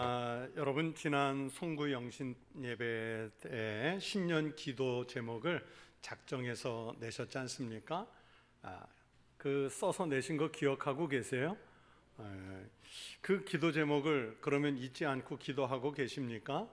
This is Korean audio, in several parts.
아, 여러분 지난 송구 영신 예배 때 신년 기도 제목을 작정해서 내셨지 않습니까? 아, 그 써서 내신 거 기억하고 계세요? 에, 그 기도 제목을 그러면 잊지 않고 기도하고 계십니까?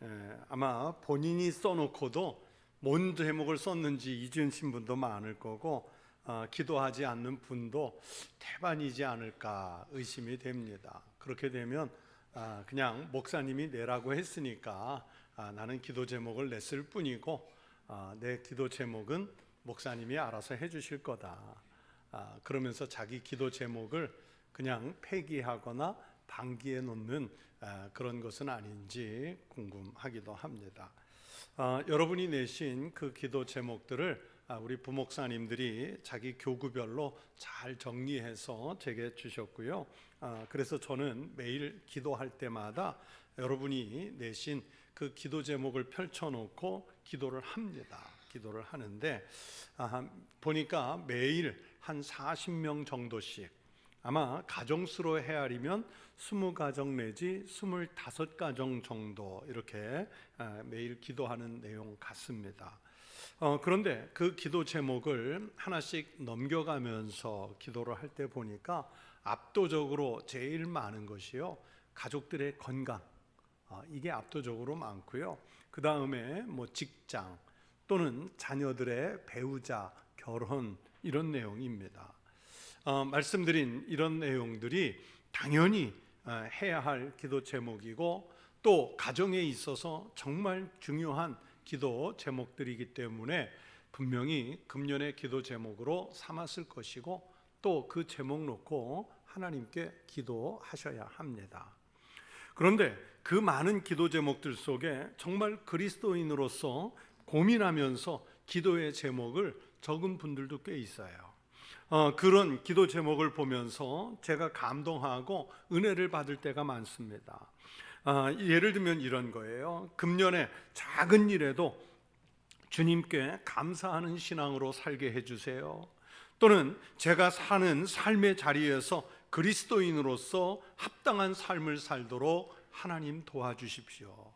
에, 아마 본인이 써놓고도 뭔 제목을 썼는지 잊으신 분도 많을 거고 어, 기도하지 않는 분도 태반이지 않을까 의심이 됩니다. 그렇게 되면 아, 그냥 목사님이 내라고 했으니까 아, 나는 기도 제목을 냈을 뿐이고 아, 내 기도 제목은 목사님이 알아서 해주실 거다. 아, 그러면서 자기 기도 제목을 그냥 폐기하거나 방기에 놓는 아, 그런 것은 아닌지 궁금하기도 합니다. 아, 여러분이 내신 그 기도 제목들을 아, 우리 부목사님들이 자기 교구별로 잘 정리해서 제게 주셨고요. 아, 그래서 저는 매일 기도할 때마다 여러분이 내신 그 기도 제목을 펼쳐놓고 기도를 합니다. 기도를 하는데 아, 보니까 매일 한 40명 정도씩 아마 가정수로 헤아리면 20가정 내지 25가정 정도 이렇게 아, 매일 기도하는 내용 같습니다. 어, 그런데 그 기도 제목을 하나씩 넘겨가면서 기도를 할 때 보니까 압도적으로 제일 많은 것이요 가족들의 건강 어, 이게 압도적으로 많고요. 그 다음에 뭐 직장 또는 자녀들의 배우자 결혼 이런 내용입니다. 어, 말씀드린 이런 내용들이 당연히 어, 해야 할 기도 제목이고 또 가정에 있어서 정말 중요한 기도 제목들이기 때문에 분명히 금년의 기도 제목으로 삼았을 것이고 또 그 제목 놓고 하나님께 기도하셔야 합니다. 그런데 그 많은 기도 제목들 속에 정말 그리스도인으로서 고민하면서 기도의 제목을 적은 분들도 꽤 있어요. 어, 그런 기도 제목을 보면서 제가 감동하고 은혜를 받을 때가 많습니다. 아, 예를 들면 이런 거예요. 금년에 작은 일에도 주님께 감사하는 신앙으로 살게 해주세요. 또는 제가 사는 삶의 자리에서 그리스도인으로서 합당한 삶을 살도록 하나님 도와주십시오.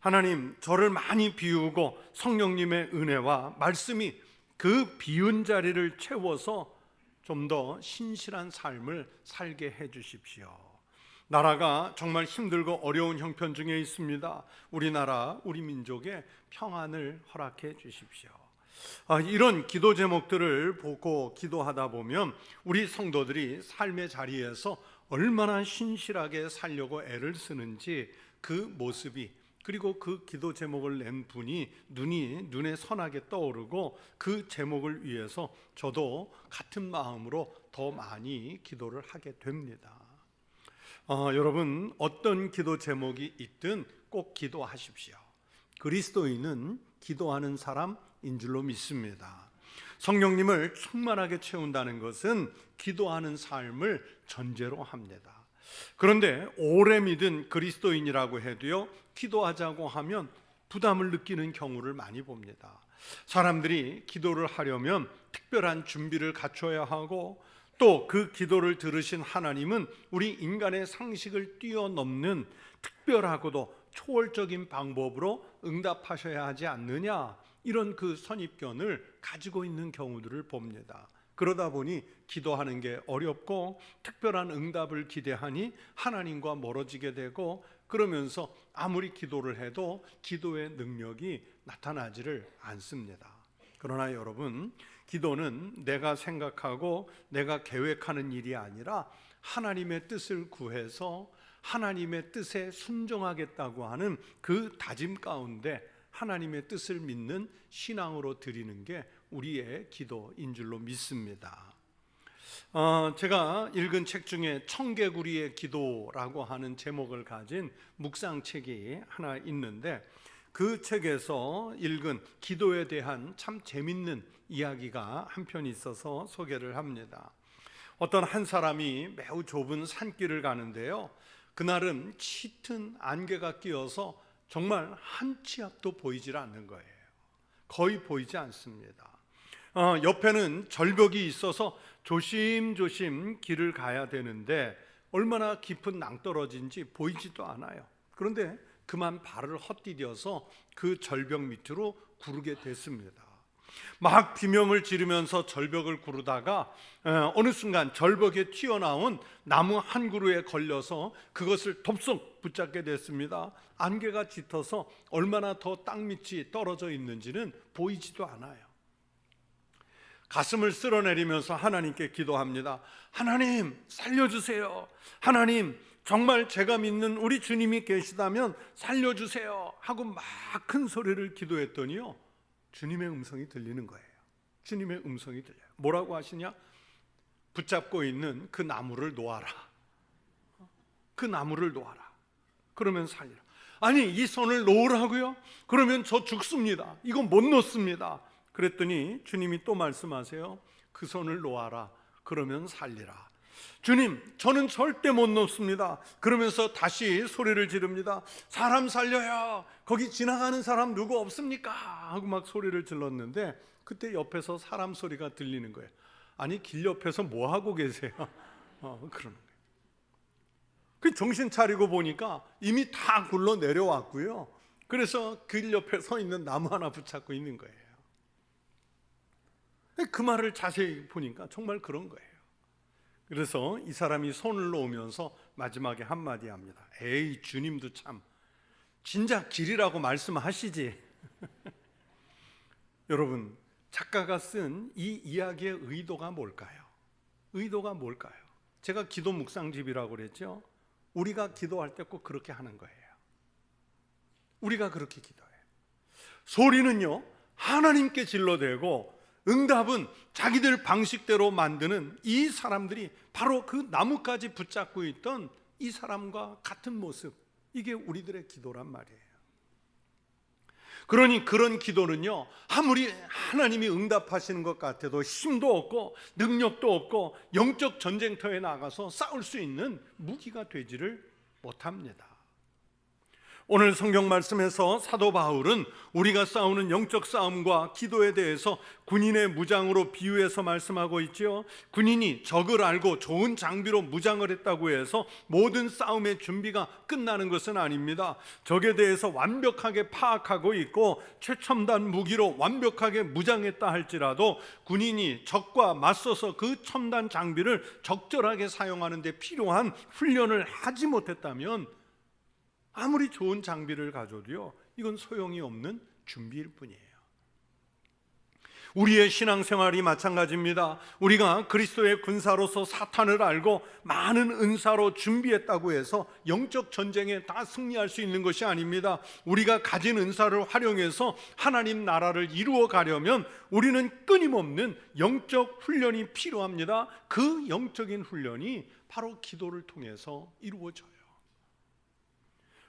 하나님, 저를 많이 비우고 성령님의 은혜와 말씀이 그 비운 자리를 채워서 좀 더 신실한 삶을 살게 해 주십시오. 나라가 정말 힘들고 어려운 형편 중에 있습니다. 우리나라, 우리 민족의 평안을 허락해 주십시오. 아, 이런 기도 제목들을 보고 기도하다 보면 우리 성도들이 삶의 자리에서 얼마나 신실하게 살려고 애를 쓰는지 그 모습이 그리고 그 기도 제목을 낸 분이 눈이 눈에 선하게 떠오르고 그 제목을 위해서 저도 같은 마음으로 더 많이 기도를 하게 됩니다. 어, 여러분 어떤 기도 제목이 있든 꼭 기도하십시오. 그리스도인은 기도하는 사람인 줄로 믿습니다. 성령님을 충만하게 채운다는 것은 기도하는 삶을 전제로 합니다. 그런데 오래 믿은 그리스도인이라고 해도요, 기도하자고 하면 부담을 느끼는 경우를 많이 봅니다. 사람들이 기도를 하려면 특별한 준비를 갖춰야 하고 또 그 기도를 들으신 하나님은 우리 인간의 상식을 뛰어넘는 특별하고도 초월적인 방법으로 응답하셔야 하지 않느냐 이런 그 선입견을 가지고 있는 경우들을 봅니다. 그러다 보니 기도하는 게 어렵고 특별한 응답을 기대하니 하나님과 멀어지게 되고 그러면서 아무리 기도를 해도 기도의 능력이 나타나지를 않습니다. 그러나 여러분, 기도는 내가 생각하고 내가 계획하는 일이 아니라 하나님의 뜻을 구해서 하나님의 뜻에 순종하겠다고 하는 그 다짐 가운데 하나님의 뜻을 믿는 신앙으로 드리는 게 우리의 기도인 줄로 믿습니다. 어, 제가 읽은 책 중에 청개구리의 기도라고 하는 제목을 가진 묵상 책이 하나 있는데 그 책에서 읽은 기도에 대한 참 재밌는 이야기가 한 편 있어서 소개를 합니다. 어떤 한 사람이 매우 좁은 산길을 가는데요. 그날은 짙은 안개가 끼어서 정말 한 치 앞도 보이질 않는 거예요. 거의 보이지 않습니다. 어, 옆에는 절벽이 있어서 조심조심 길을 가야 되는데 얼마나 깊은 낭떠러지인지 보이지도 않아요. 그런데 그만 발을 헛디뎌서 그 절벽 밑으로 구르게 됐습니다. 막 비명을 지르면서 절벽을 구르다가 어, 어느 순간 절벽에 튀어나온 나무 한 그루에 걸려서 그것을 덥석 붙잡게 됐습니다. 안개가 짙어서 얼마나 더 땅 밑이 떨어져 있는지는 보이지도 않아요. 가슴을 쓸어내리면서 하나님께 기도합니다. 하나님, 살려주세요. 하나님, 정말 제가 믿는 우리 주님이 계시다면 살려주세요. 하고 막 큰 소리를 기도했더니요. 주님의 음성이 들리는 거예요. 주님의 음성이 들려요. 뭐라고 하시냐? 붙잡고 있는 그 나무를 놓아라. 그 나무를 놓아라. 그러면 살리라. 아니, 이 손을 놓으라고요? 그러면 저 죽습니다. 이건 못 놓습니다. 그랬더니 주님이 또 말씀하세요. 그 손을 놓아라. 그러면 살리라. 주님, 저는 절대 못 놓습니다. 그러면서 다시 소리를 지릅니다. 사람 살려요. 거기 지나가는 사람 누구 없습니까? 하고 막 소리를 질렀는데 그때 옆에서 사람 소리가 들리는 거예요. 아니 길 옆에서 뭐 하고 계세요? 어, 그러는. 그 정신 차리고 보니까 이미 다 굴러 내려왔고요. 그래서 길 옆에 서 있는 나무 하나 붙잡고 있는 거예요. 그 말을 자세히 보니까 정말 그런 거예요. 그래서 이 사람이 손을 놓으면서 마지막에 한마디 합니다. 에이, 주님도 참, 진작 길이라고 말씀하시지. 여러분, 작가가 쓴 이 이야기의 의도가 뭘까요? 의도가 뭘까요? 제가 기도 묵상집이라고 그랬죠? 우리가 기도할 때 꼭 그렇게 하는 거예요. 우리가 그렇게 기도해요. 소리는요, 하나님께 질러대고 응답은 자기들 방식대로 만드는 이 사람들이 바로 그 나무까지 붙잡고 있던 이 사람과 같은 모습. 이게 우리들의 기도란 말이에요. 그러니 그런 기도는요, 아무리 하나님이 응답하시는 것 같아도 힘도 없고 능력도 없고 영적 전쟁터에 나가서 싸울 수 있는 무기가 되지를 못합니다. 오늘 성경 말씀에서 사도 바울은 우리가 싸우는 영적 싸움과 기도에 대해서 군인의 무장으로 비유해서 말씀하고 있지요. 군인이 적을 알고 좋은 장비로 무장을 했다고 해서 모든 싸움의 준비가 끝나는 것은 아닙니다. 적에 대해서 완벽하게 파악하고 있고 최첨단 무기로 완벽하게 무장했다 할지라도 군인이 적과 맞서서 그 첨단 장비를 적절하게 사용하는 데 필요한 훈련을 하지 못했다면 아무리 좋은 장비를 가져도요, 이건 소용이 없는 준비일 뿐이에요. 우리의 신앙생활이 마찬가지입니다. 우리가 그리스도의 군사로서 사탄을 알고 많은 은사로 준비했다고 해서 영적 전쟁에 다 승리할 수 있는 것이 아닙니다. 우리가 가진 은사를 활용해서 하나님 나라를 이루어 가려면 우리는 끊임없는 영적 훈련이 필요합니다. 그 영적인 훈련이 바로 기도를 통해서 이루어져요.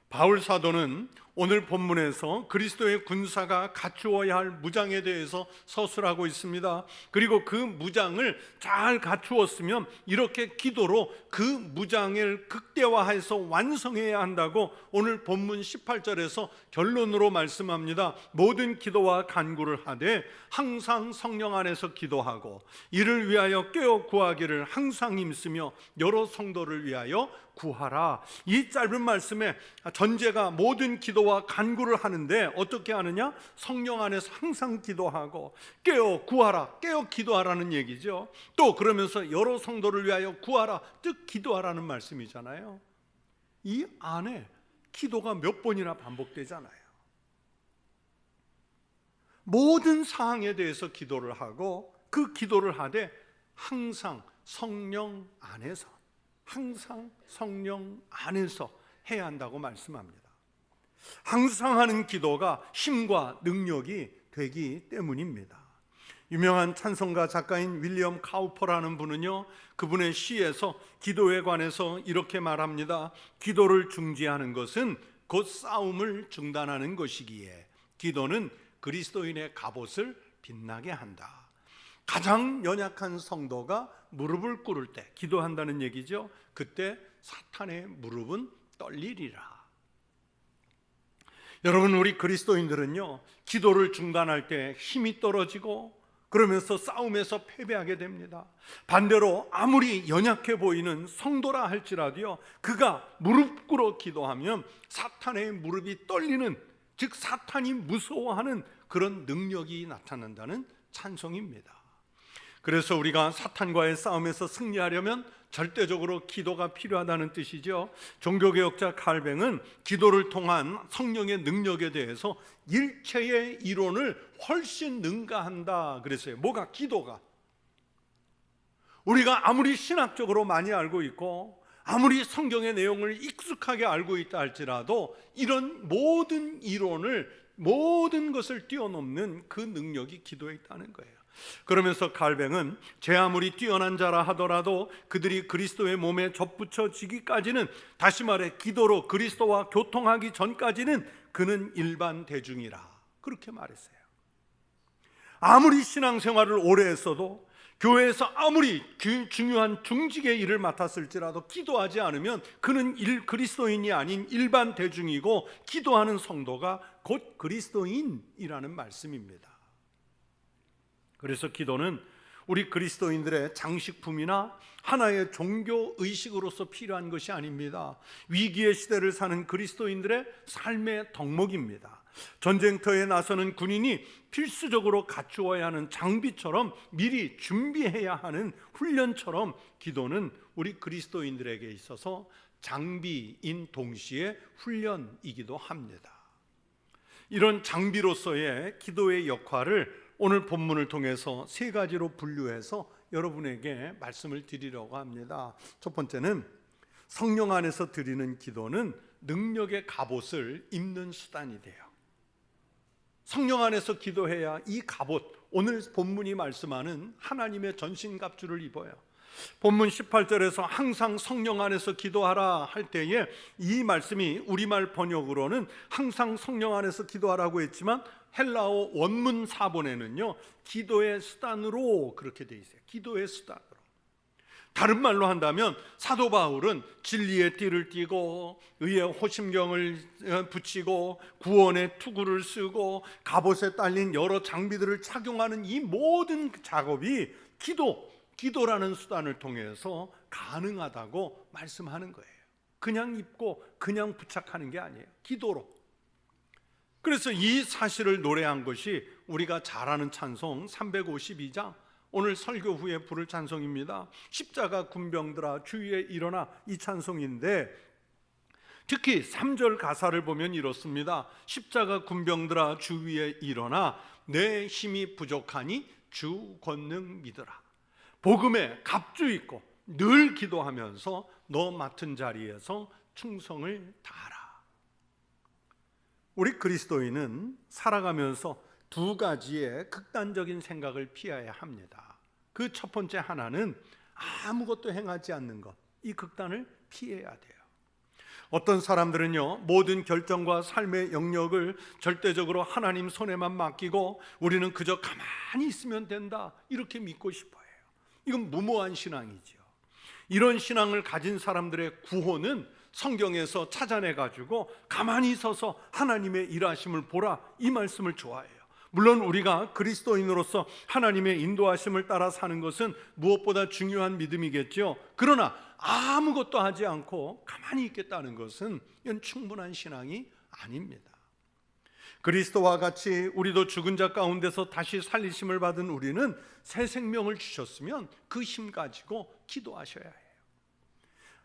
바울 사도는 오늘 본문에서 그리스도의 군사가 갖추어야 할 무장에 대해서 서술하고 있습니다. 그리고 그 무장을 잘 갖추었으면 이렇게 기도로 그 무장을 극대화해서 완성해야 한다고 오늘 본문 18절에서 결론으로 말씀합니다. 모든 기도와 간구를 하되 항상 성령 안에서 기도하고 이를 위하여 깨어 구하기를 항상 힘쓰며 여러 성도를 위하여 구하라. 이 짧은 말씀에 전제가 모든 기도와 간구를 하는데 어떻게 하느냐? 성령 안에서 항상 기도하고 깨어 구하라. 깨어 기도하라는 얘기죠. 또 그러면서 여러 성도를 위하여 구하라. 즉 기도하라는 말씀이잖아요. 이 안에 기도가 몇 번이나 반복되잖아요. 모든 사항에 대해서 기도를 하고 그 기도를 하되 항상 성령 안에서 항상 성령 안에서 해야 한다고 말씀합니다. 항상 하는 기도가 힘과 능력이 되기 때문입니다. 유명한 찬송가 작가인 윌리엄 카우퍼라는 분은요, 그분의 시에서 기도에 관해서 이렇게 말합니다. 기도를 중지하는 것은 곧 싸움을 중단하는 것이기에 기도는 그리스도인의 갑옷을 빛나게 한다. 가장 연약한 성도가 무릎을 꿇을 때 기도한다는 얘기죠. 그때 사탄의 무릎은 떨리리라. 여러분 우리 그리스도인들은요. 기도를 중단할 때 힘이 떨어지고 그러면서 싸움에서 패배하게 됩니다. 반대로 아무리 연약해 보이는 성도라 할지라도요, 그가 무릎 꿇어 기도하면 사탄의 무릎이 떨리는, 즉 사탄이 무서워하는 그런 능력이 나타난다는 찬송입니다. 그래서 우리가 사탄과의 싸움에서 승리하려면 절대적으로 기도가 필요하다는 뜻이죠. 종교개혁자 칼뱅은 기도를 통한 성령의 능력에 대해서 일체의 이론을 훨씬 능가한다 그랬어요. 뭐가 기도가 우리가 아무리 신학적으로 많이 알고 있고 아무리 성경의 내용을 익숙하게 알고 있다 할지라도 이런 모든 이론을 모든 것을 뛰어넘는 그 능력이 기도에 있다는 거예요. 그러면서 갈뱅은 제 아무리 뛰어난 자라 하더라도 그들이 그리스도의 몸에 접붙여지기까지는 다시 말해 기도로 그리스도와 교통하기 전까지는 그는 일반 대중이라 그렇게 말했어요. 아무리 신앙생활을 오래 했어도 교회에서 아무리 그 중요한 중직의 일을 맡았을지라도 기도하지 않으면 그는 일 그리스도인이 아닌 일반 대중이고 기도하는 성도가 곧 그리스도인이라는 말씀입니다. 그래서 기도는 우리 그리스도인들의 장식품이나 하나의 종교 의식으로서 필요한 것이 아닙니다. 위기의 시대를 사는 그리스도인들의 삶의 덕목입니다. 전쟁터에 나서는 군인이 필수적으로 갖추어야 하는 장비처럼 미리 준비해야 하는 훈련처럼 기도는 우리 그리스도인들에게 있어서 장비인 동시에 훈련이기도 합니다. 이런 장비로서의 기도의 역할을 오늘 본문을 통해서 세 가지로 분류해서 여러분에게 말씀을 드리려고 합니다. 첫 번째는 성령 안에서 드리는 기도는 능력의 갑옷을 입는 수단이 돼요. 성령 안에서 기도해야 이 갑옷, 오늘 본문이 말씀하는 하나님의 전신갑주를 입어요. 본문 18절에서 항상 성령 안에서 기도하라 할 때에 이 말씀이 우리말 번역으로는 항상 성령 안에서 기도하라고 했지만 헬라어 원문 사본에는요 기도의 수단으로 그렇게 돼 있어요. 기도의 수단으로. 다른 말로 한다면 사도 바울은 진리의 띠를 띠고 의의 호심경을 어, 붙이고 구원의 투구를 쓰고 갑옷에 딸린 여러 장비들을 착용하는 이 모든 작업이 기도, 기도라는 수단을 통해서 가능하다고 말씀하는 거예요. 그냥 입고 그냥 부착하는 게 아니에요. 기도로. 그래서 이 사실을 노래한 것이 우리가 잘 아는 찬송 352장 오늘 설교 후에 부를 찬송입니다. 십자가 군병들아 주위에 일어나 이 찬송인데 특히 3절 가사를 보면 이렇습니다. 십자가 군병들아 주위에 일어나 내 힘이 부족하니 주 권능 믿으라. 복음에 갑주 있고 늘 기도하면서 너 맡은 자리에서 충성을 다하라. 우리 그리스도인은 살아가면서 두 가지의 극단적인 생각을 피해야 합니다. 그 첫 번째 하나는 아무것도 행하지 않는 것. 이 극단을 피해야 돼요. 어떤 사람들은요, 모든 결정과 삶의 영역을 절대적으로 하나님 손에만 맡기고 우리는 그저 가만히 있으면 된다. 이렇게 믿고 싶어요. 이건 무모한 신앙이죠. 이런 신앙을 가진 사람들의 구호는 성경에서 찾아내 가지고 가만히 서서 하나님의 일하심을 보라 이 말씀을 좋아해요. 물론 우리가 그리스도인으로서 하나님의 인도하심을 따라 사는 것은 무엇보다 중요한 믿음이겠죠. 그러나 아무것도 하지 않고 가만히 있겠다는 것은 이건 충분한 신앙이 아닙니다. 그리스도와 같이 우리도 죽은 자 가운데서 다시 살리심을 받은 우리는 새 생명을 주셨으면 그 힘 가지고 기도하셔야 해요.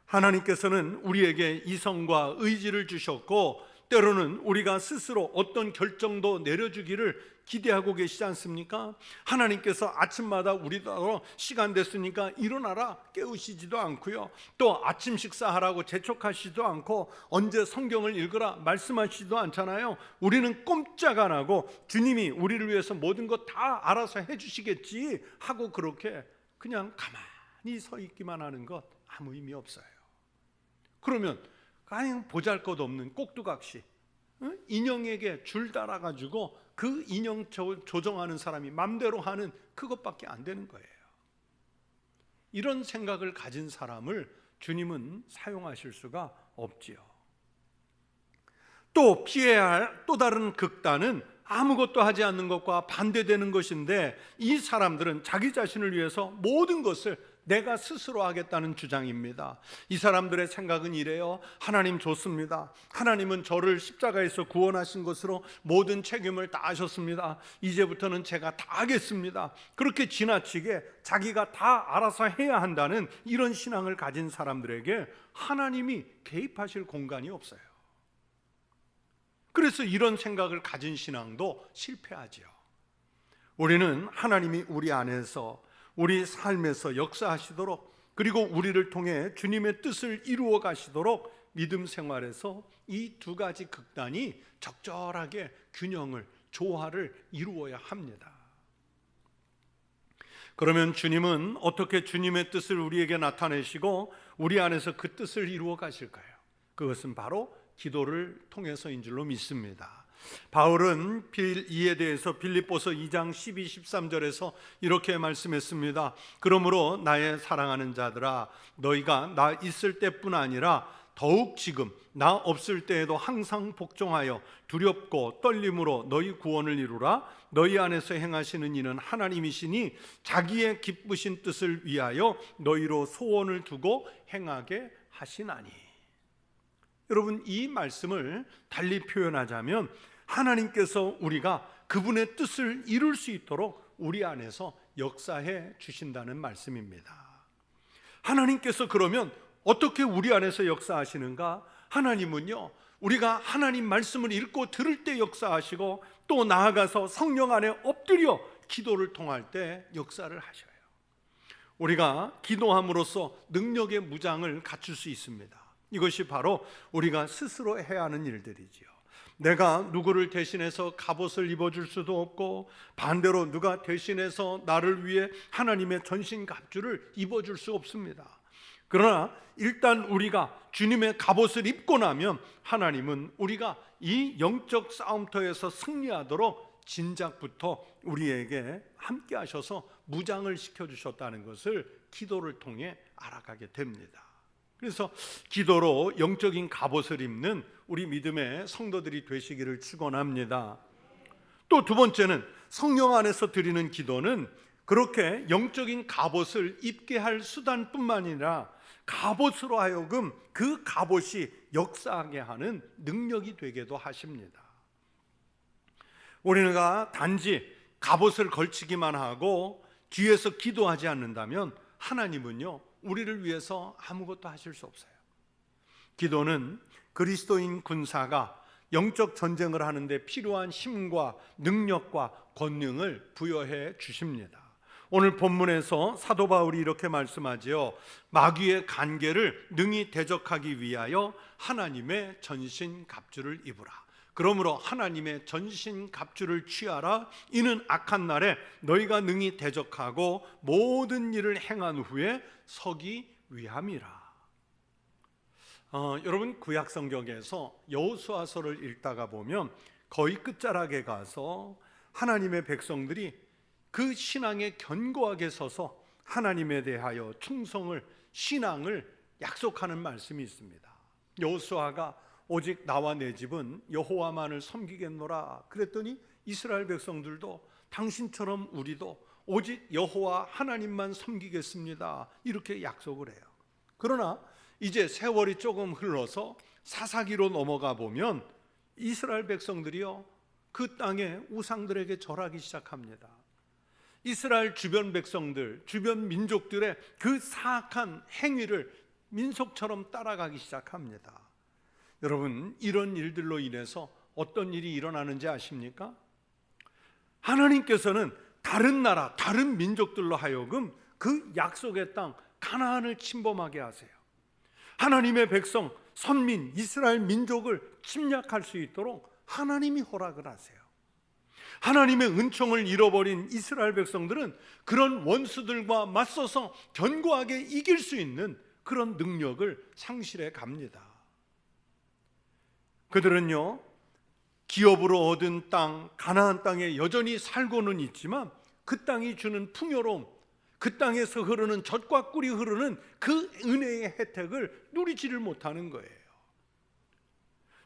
하나님께서는 우리에게 이성과 의지를 주셨고 때로는 우리가 스스로 어떤 결정도 내려주기를 기대하고 계시지 않습니까? 하나님께서 아침마다 우리도 시간 됐으니까 일어나라 깨우시지도 않고요. 또 아침 식사하라고 재촉하시지도 않고 언제 성경을 읽으라 말씀하시지도 않잖아요. 우리는 꼼짝 안 하고 주님이 우리를 위해서 모든 것 다 알아서 해주시겠지 하고 그렇게 그냥 가만히 서 있기만 하는 것 아무 의미 없어요. 그러면 그냥 보잘것없는 꼭두각시 인형에게 줄 달아가지고 그 인형 조정하는 사람이 맘대로 하는 그것밖에 안 되는 거예요. 이런 생각을 가진 사람을 주님은 사용하실 수가 없지요. 또 피해야 할 또 다른 극단은 아무것도 하지 않는 것과 반대되는 것인데 이 사람들은 자기 자신을 위해서 모든 것을 내가 스스로 하겠다는 주장입니다. 이 사람들의 생각은 이래요. 하나님 좋습니다. 하나님은 저를 십자가에서 구원하신 것으로 모든 책임을 다 하셨습니다. 이제부터는 제가 다 하겠습니다. 그렇게 지나치게 자기가 다 알아서 해야 한다는 이런 신앙을 가진 사람들에게 하나님이 개입하실 공간이 없어요. 그래서 이런 생각을 가진 신앙도 실패하지요. 우리는 하나님이 우리 안에서 우리 삶에서 역사하시도록 그리고 우리를 통해 주님의 뜻을 이루어 가시도록 믿음 생활에서 이 두 가지 극단이 적절하게 균형을 조화를 이루어야 합니다. 그러면 주님은 어떻게 주님의 뜻을 우리에게 나타내시고 우리 안에서 그 뜻을 이루어 가실까요? 그것은 바로 기도를 통해서인 줄로 믿습니다. 바울은 이에 대해서 빌립보서 2장 12, 13절에서 이렇게 말씀했습니다. 그러므로 나의 사랑하는 자들아 너희가 나 있을 때뿐 아니라 더욱 지금 나 없을 때에도 항상 복종하여 두렵고 떨림으로 너희 구원을 이루라 너희 안에서 행하시는 이는 하나님이시니 자기의 기쁘신 뜻을 위하여 너희로 소원을 두고 행하게 하시나니 여러분 이 말씀을 달리 표현하자면 하나님께서 우리가 그분의 뜻을 이룰 수 있도록 우리 안에서 역사해 주신다는 말씀입니다. 하나님께서 그러면 어떻게 우리 안에서 역사하시는가? 하나님은요, 우리가 하나님 말씀을 읽고 들을 때 역사하시고 또 나아가서 성령 안에 엎드려 기도를 통할 때 역사를 하셔요. 우리가 기도함으로써 능력의 무장을 갖출 수 있습니다. 이것이 바로 우리가 스스로 해야 하는 일들이지요. 내가 누구를 대신해서 갑옷을 입어줄 수도 없고 반대로 누가 대신해서 나를 위해 하나님의 전신 갑주를 입어줄 수 없습니다. 그러나 일단 우리가 주님의 갑옷을 입고 나면 하나님은 우리가 이 영적 싸움터에서 승리하도록 진작부터 우리에게 함께 하셔서 무장을 시켜 주셨다는 것을 기도를 통해 알아가게 됩니다. 그래서 기도로 영적인 갑옷을 입는 우리 믿음의 성도들이 되시기를 축원합니다. 또 두 번째는 성령 안에서 드리는 기도는 그렇게 영적인 갑옷을 입게 할 수단뿐만 아니라 갑옷으로 하여금 그 갑옷이 역사하게 하는 능력이 되게도 하십니다. 우리가 단지 갑옷을 걸치기만 하고 뒤에서 기도하지 않는다면 하나님은요 우리를 위해서 아무것도 하실 수 없어요. 기도는 그리스도인 군사가 영적 전쟁을 하는데 필요한 힘과 능력과 권능을 부여해 주십니다. 오늘 본문에서 사도 바울이 이렇게 말씀하지요. 마귀의 간계를 능히 대적하기 위하여 하나님의 전신 갑주를 입으라. 그러므로 하나님의 전신 갑주를 취하라. 이는 악한 날에 너희가 능히 대적하고 모든 일을 행한 후에 서기 위함이라. 어, 여러분 구약 성경에서 여호수아서를 읽다가 보면 거의 끝자락에 가서 하나님의 백성들이 그 신앙에 견고하게 서서 하나님에 대하여 충성을 신앙을 약속하는 말씀이 있습니다. 여호수아가 오직 나와 내 집은 여호와만을 섬기겠노라 그랬더니 이스라엘 백성들도 당신처럼 우리도 오직 여호와 하나님만 섬기겠습니다. 이렇게 약속을 해요. 그러나 이제 세월이 조금 흘러서 사사기로 넘어가 보면 이스라엘 백성들이요 그 땅에 우상들에게 절하기 시작합니다. 이스라엘 주변 백성들, 주변 민족들의 그 사악한 행위를 민속처럼 따라가기 시작합니다. 여러분, 이런 일들로 인해서 어떤 일이 일어나는지 아십니까? 하나님께서는 다른 나라, 다른 민족들로 하여금 그 약속의 땅 가나안을 침범하게 하세요. 하나님의 백성, 선민, 이스라엘 민족을 침략할 수 있도록 하나님이 허락을 하세요. 하나님의 은총을 잃어버린 이스라엘 백성들은 그런 원수들과 맞서서 견고하게 이길 수 있는 그런 능력을 상실해 갑니다. 그들은요, 기업으로 얻은 땅, 가나안 땅에 여전히 살고는 있지만 그 땅이 주는 풍요로움, 그 땅에서 흐르는 젖과 꿀이 흐르는 그 은혜의 혜택을 누리지를 못하는 거예요.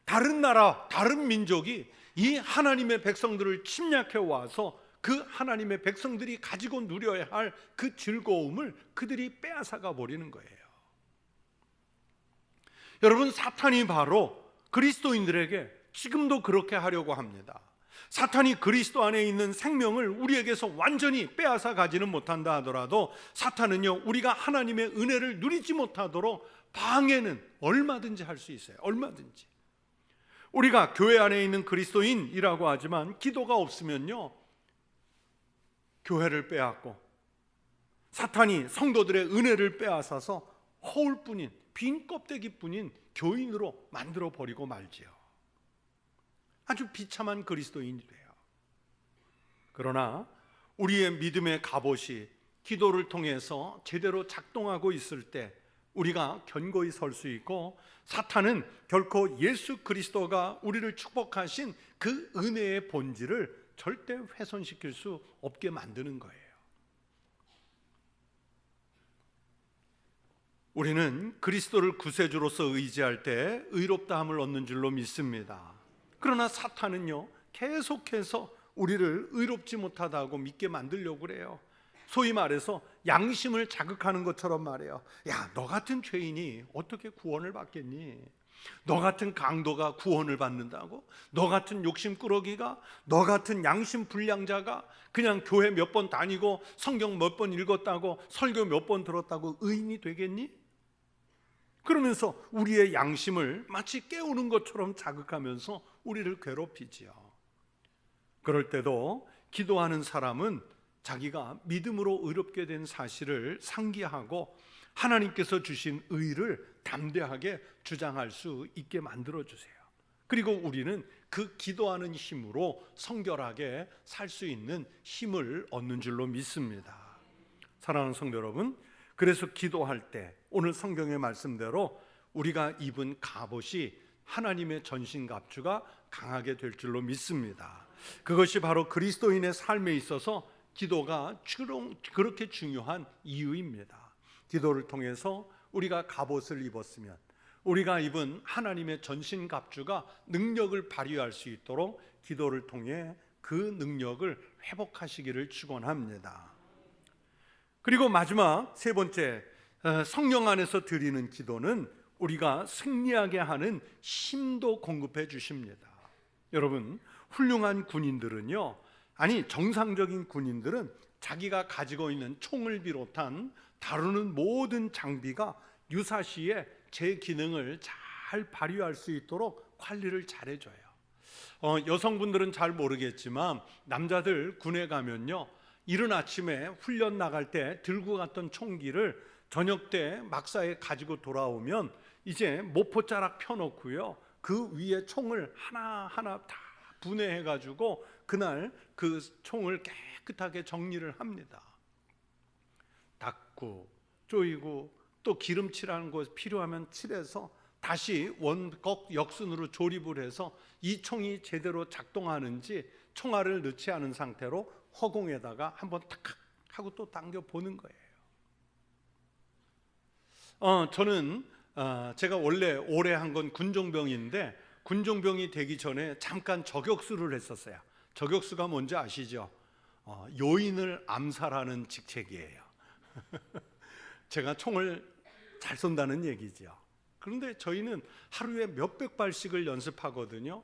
다른 나라, 다른 민족이 이 하나님의 백성들을 침략해 와서 그 하나님의 백성들이 가지고 누려야 할 그 즐거움을 그들이 빼앗아가 버리는 거예요. 여러분 사탄이 바로 그리스도인들에게 지금도 그렇게 하려고 합니다. 사탄이 그리스도 안에 있는 생명을 우리에게서 완전히 빼앗아 가지는 못한다 하더라도 사탄은요 우리가 하나님의 은혜를 누리지 못하도록 방해는 얼마든지 할 수 있어요. 얼마든지. 우리가 교회 안에 있는 그리스도인이라고 하지만 기도가 없으면요 교회를 빼앗고 사탄이 성도들의 은혜를 빼앗아서 허울 뿐인 빈 껍데기 뿐인 교인으로 만들어 버리고 말지요. 아주 비참한 그리스도인이 돼요. 그러나 우리의 믿음의 갑옷이 기도를 통해서 제대로 작동하고 있을 때 우리가 견고히 설 수 있고 사탄은 결코 예수 그리스도가 우리를 축복하신 그 은혜의 본질을 절대 훼손시킬 수 없게 만드는 거예요. 우리는 그리스도를 구세주로서 의지할 때 의롭다함을 얻는 줄로 믿습니다. 그러나 사탄은요 계속해서 우리를 의롭지 못하다고 믿게 만들려고 그래요. 소위 말해서 양심을 자극하는 것처럼 말해요. 야, 너 같은 죄인이 어떻게 구원을 받겠니? 너 같은 강도가 구원을 받는다고? 너 같은 욕심꾸러기가? 너 같은 양심 불량자가 그냥 교회 몇 번 다니고 성경 몇 번 읽었다고 설교 몇 번 들었다고 의인이 되겠니? 그러면서 우리의 양심을 마치 깨우는 것처럼 자극하면서 우리를 괴롭히지요. 그럴 때도 기도하는 사람은 자기가 믿음으로 의롭게 된 사실을 상기하고 하나님께서 주신 의를 담대하게 주장할 수 있게 만들어 주세요. 그리고 우리는 그 기도하는 힘으로 성결하게 살 수 있는 힘을 얻는 줄로 믿습니다. 사랑하는 성도 여러분, 그래서 기도할 때 오늘 성경의 말씀대로 우리가 입은 갑옷이 하나님의 전신갑주가 강하게 될 줄로 믿습니다. 그것이 바로 그리스도인의 삶에 있어서 기도가 그렇게 중요한 이유입니다. 기도를 통해서 우리가 갑옷을 입었으면 우리가 입은 하나님의 전신갑주가 능력을 발휘할 수 있도록 기도를 통해 그 능력을 회복하시기를 축원합니다. 그리고 마지막 세 번째 어, 성령 안에서 드리는 기도는 우리가 승리하게 하는 힘도 공급해 주십니다. 여러분 훌륭한 군인들은요 아니 정상적인 군인들은 자기가 가지고 있는 총을 비롯한 다루는 모든 장비가 유사시에 제 기능을 잘 발휘할 수 있도록 관리를 잘 해줘요. 어, 여성분들은 잘 모르겠지만 남자들 군에 가면요 이른 아침에 훈련 나갈 때 들고 갔던 총기를 저녁 때 막사에 가지고 돌아오면 이제 모포자락 펴놓고요 그 위에 총을 하나 하나 다 분해해 가지고 그날 그 총을 깨끗하게 정리를 합니다. 닦고 쪼이고 또 기름칠하는 것 필요하면 칠해서 다시 원격 역순으로 조립을 해서 이 총이 제대로 작동하는지 총알을 넣지 않은 상태로 허공에다가 한번 탁 하고 또 당겨 보는 거예요. 어, 저는 어, 제가 원래 오래 한 건 군종병인데 군종병이 되기 전에 잠깐 저격수를 했었어요. 저격수가 뭔지 아시죠? 어, 요인을 암살하는 직책이에요. 제가 총을 잘 쏜다는 얘기죠. 그런데 저희는 하루에 몇백 발씩을 연습하거든요.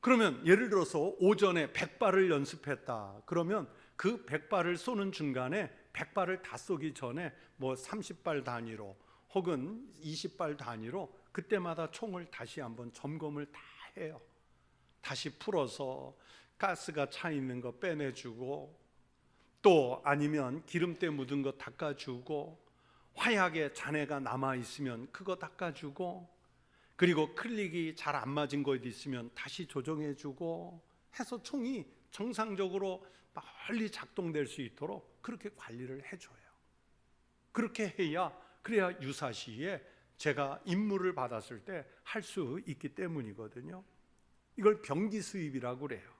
그러면 예를 들어서 오전에 100발을 연습했다. 그러면 그 100발을 쏘는 중간에 100발을 다 쏘기 전에 뭐 30발 단위로 혹은 20발 단위로 그때마다 총을 다시 한번 점검을 다 해요. 다시 풀어서 가스가 차 있는 거 빼내주고 또 아니면 기름때 묻은 거 닦아주고 화약에 잔해가 남아 있으면 그거 닦아주고 그리고 클릭이 잘 안 맞은 거 있으면 다시 조정해주고 해서 총이 정상적으로 빨리 작동될 수 있도록 그렇게 관리를 해줘요. 그렇게 해야 그래야 유사시에 제가 임무를 받았을 때 할 수 있기 때문이거든요. 이걸 병기 수입이라고 그래요.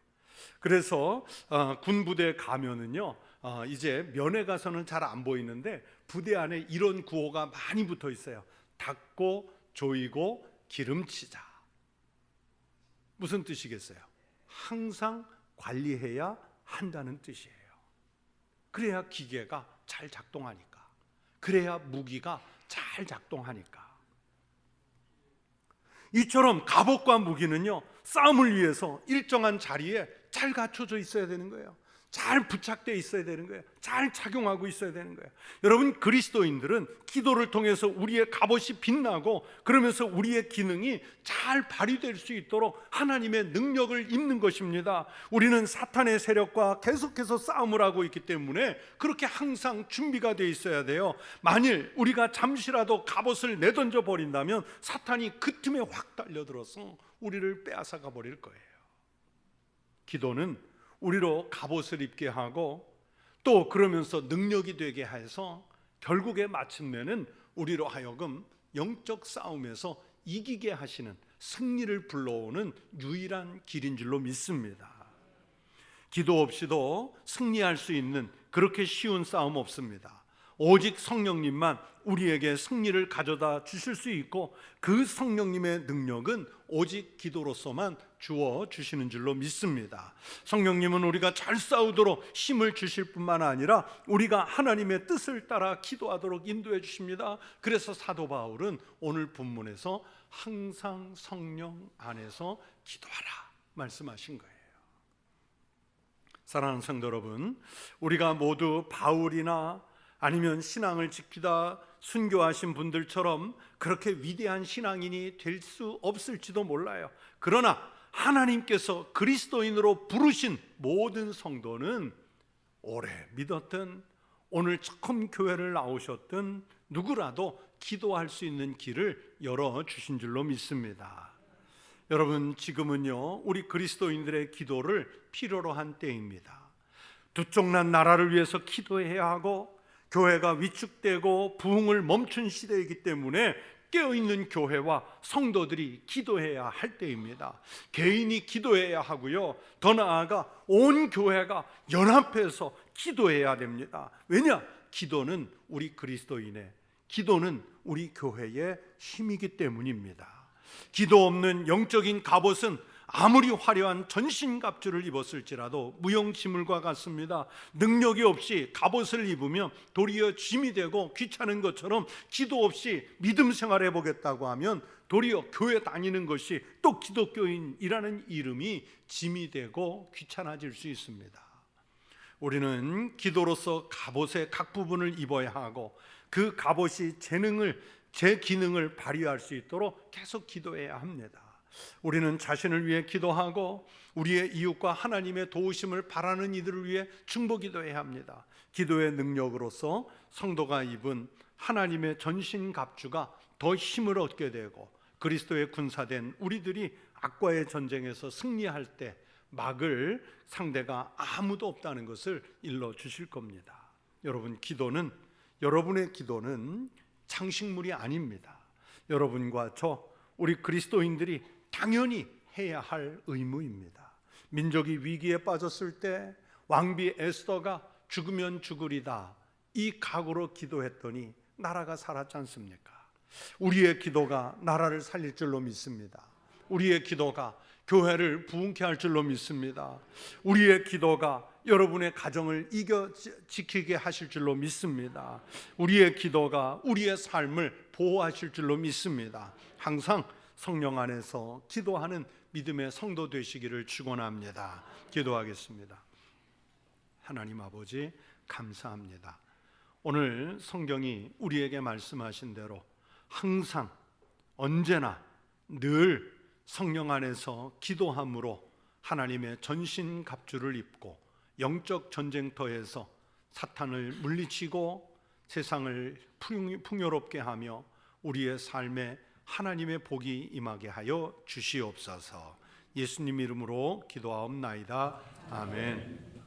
그래서 어, 군 부대 가면은요 어, 이제 면회 가서는 잘 안 보이는데 부대 안에 이런 구호가 많이 붙어 있어요. 닦고 조이고 기름치자. 무슨 뜻이겠어요? 항상 관리해야 한다는 뜻이에요. 그래야 기계가 잘 작동하니까. 그래야 무기가 잘 작동하니까. 이처럼 갑옷과 무기는요, 싸움을 위해서 일정한 자리에 잘 갖춰져 있어야 되는 거예요. 잘 부착되어 있어야 되는 거예요. 잘 착용하고 있어야 되는 거예요. 여러분 그리스도인들은 기도를 통해서 우리의 갑옷이 빛나고 그러면서 우리의 기능이 잘 발휘될 수 있도록 하나님의 능력을 입는 것입니다. 우리는 사탄의 세력과 계속해서 싸움을 하고 있기 때문에 그렇게 항상 준비가 되어 있어야 돼요. 만일 우리가 잠시라도 갑옷을 내던져 버린다면 사탄이 그 틈에 확 달려들어서 우리를 빼앗아가 버릴 거예요. 기도는 우리로 갑옷을 입게 하고 또 그러면서 능력이 되게 해서 결국에 마침내는 우리로 하여금 영적 싸움에서 이기게 하시는 승리를 불러오는 유일한 길인 줄로 믿습니다. 기도 없이도 승리할 수 있는 그렇게 쉬운 싸움 없습니다. 오직 성령님만 우리에게 승리를 가져다 주실 수 있고 그 성령님의 능력은 오직 기도로서만 주어 주시는 줄로 믿습니다. 성령님은 우리가 잘 싸우도록 힘을 주실 뿐만 아니라 우리가 하나님의 뜻을 따라 기도하도록 인도해 주십니다. 그래서 사도 바울은 오늘 본문에서 항상 성령 안에서 기도하라 말씀하신 거예요. 사랑하는 성도 여러분, 우리가 모두 바울이나 아니면 신앙을 지키다 순교하신 분들처럼 그렇게 위대한 신앙인이 될 수 없을지도 몰라요. 그러나 하나님께서 그리스도인으로 부르신 모든 성도는 오래 믿었던 오늘 처음 교회를 나오셨던 누구라도 기도할 수 있는 길을 열어 주신 줄로 믿습니다. 여러분 지금은요 우리 그리스도인들의 기도를 필요로 한 때입니다. 두쪽난 나라를 위해서 기도해야 하고 교회가 위축되고 부흥을 멈춘 시대이기 때문에 깨어 있는 교회와 성도들이 기도해야 할 때입니다. 개인이 기도해야 하고요. 더 나아가 온 교회가 연합해서 기도해야 됩니다. 왜냐? 기도는 우리 그리스도인의 기도는 우리 교회의 힘이기 때문입니다. 기도 없는 영적인 갑옷은 아무리 화려한 전신갑주를 입었을지라도 무용지물과 같습니다. 능력이 없이 갑옷을 입으면 도리어 짐이 되고 귀찮은 것처럼 기도 없이 믿음 생활해 보겠다고 하면 도리어 교회 다니는 것이 또 기독교인이라는 이름이 짐이 되고 귀찮아질 수 있습니다. 우리는 기도로서 갑옷의 각 부분을 입어야 하고 그 갑옷이 재능을 제 기능을 발휘할 수 있도록 계속 기도해야 합니다. 우리는 자신을 위해 기도하고 우리의 이웃과 하나님의 도우심을 바라는 이들을 위해 중보 기도해야 합니다. 기도의 능력으로서 성도가 입은 하나님의 전신 갑주가 더 힘을 얻게 되고 그리스도의 군사된 우리들이 악과의 전쟁에서 승리할 때 막을 상대가 아무도 없다는 것을 일러 주실 겁니다. 여러분 기도는 여러분의 기도는 장식물이 아닙니다. 여러분과 저 우리 그리스도인들이 당연히 해야 할 의무입니다. 민족이 위기에 빠졌을 때 왕비 에스더가 죽으면 죽으리다 이 각오로 기도했더니 나라가 살았지 않습니까? 우리의 기도가 나라를 살릴 줄로 믿습니다. 우리의 기도가 교회를 부흥케 할 줄로 믿습니다. 우리의 기도가 여러분의 가정을 이겨 지키게 하실 줄로 믿습니다. 우리의 기도가 우리의 삶을 보호하실 줄로 믿습니다. 항상 성령 안에서 기도하는 믿음의 성도 되시기를 축원합니다. 기도하겠습니다. 하나님 아버지 감사합니다. 오늘 성경이 우리에게 말씀하신 대로 항상 언제나 늘 성령 안에서 기도함으로 하나님의 전신 갑주를 입고 영적 전쟁터에서 사탄을 물리치고 세상을 풍요롭게 하며 우리의 삶에 하나님의 복이 임하게 하여 주시옵소서. 예수님 이름으로 기도하옵나이다. 아멘.